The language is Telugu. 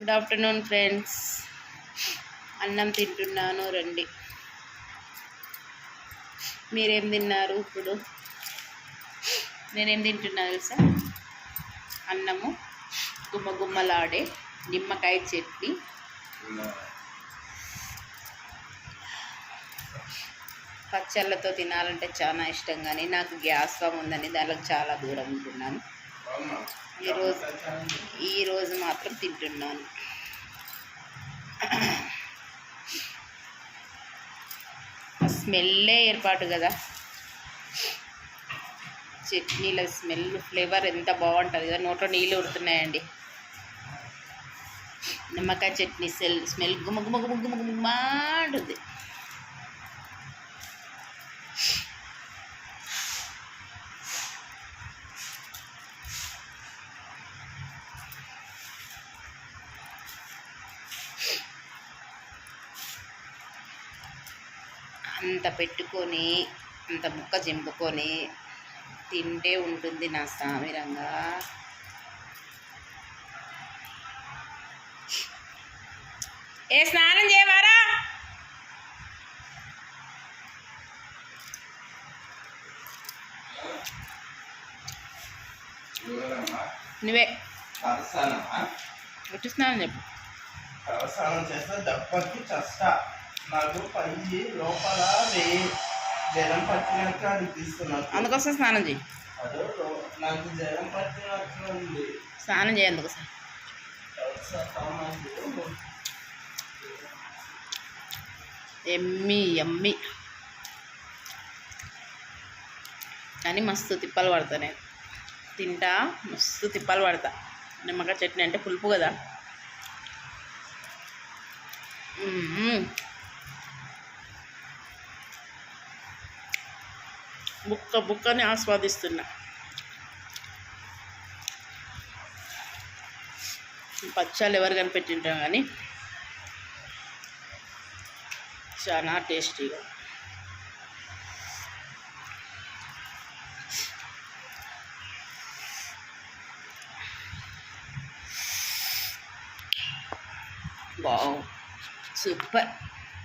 గుడ్ ఆఫ్టర్నూన్ ఫ్రెండ్స్ అన్నం తింటున్నాను రండి. మీరేం తిన్నారు ఇప్పుడు? నేనేం తింటున్నా తెలుసా? అన్నము గుమ్మ గుమ్మలాడే నిమ్మకాయ చట్నీ. పచ్చళ్ళతో తినాలంటే చాలా ఇష్టం కానీ నాకు గ్యాస్ ఫామ్ ఉందని దానికి చాలా దూరం ఉంటున్నాను. ఈరోజు ఈరోజు మాత్రం తింటున్నాను స్మెల్లే ఏర్పాటు కదా చట్నీల స్మెల్ ఫ్లేవర్ ఎంత బాగుంటుంది కదా నోట్లో నీళ్ళు ఉడుతున్నాయండి నిమ్మకాయ చట్నీ స్మెల్ స్మెల్ గుమ్మ గుమ్మ గుమ్మ గుమ్మ గుమ్మ అంటుంది అంత పెట్టుకొని అంత ముక్క చింపుకొని తింటే ఉంటుంది నా సామిరంగా ఏ స్నానం చేయవారా? నువ్వే. ఎటు స్నానం చెప్పు. తలస్నానం చేస్తే దెబ్బకి చస్ట నాకు పై లోపల జలం పట్టినట్టు అందుకోసం స్నానం చేయి. అదో నాకు జలం పట్టినట్టు ఉంది. స్నానం చేయి అందుకోసం. ఎమ్మి ఎమ్మి. కానీ మస్తు తిప్పలు పడతా నేను. తింటా మస్తు తిప్పలు పడతా. నిమ్మకాయ చట్నీ అంటే పులుపు కదా. బుక్క బుక్కని ఆస్వాదిస్తున్నా. పచ్చాలు ఎవరు కనిపెట్టింటాం కానీ చాలా టేస్టీగా. Wow super.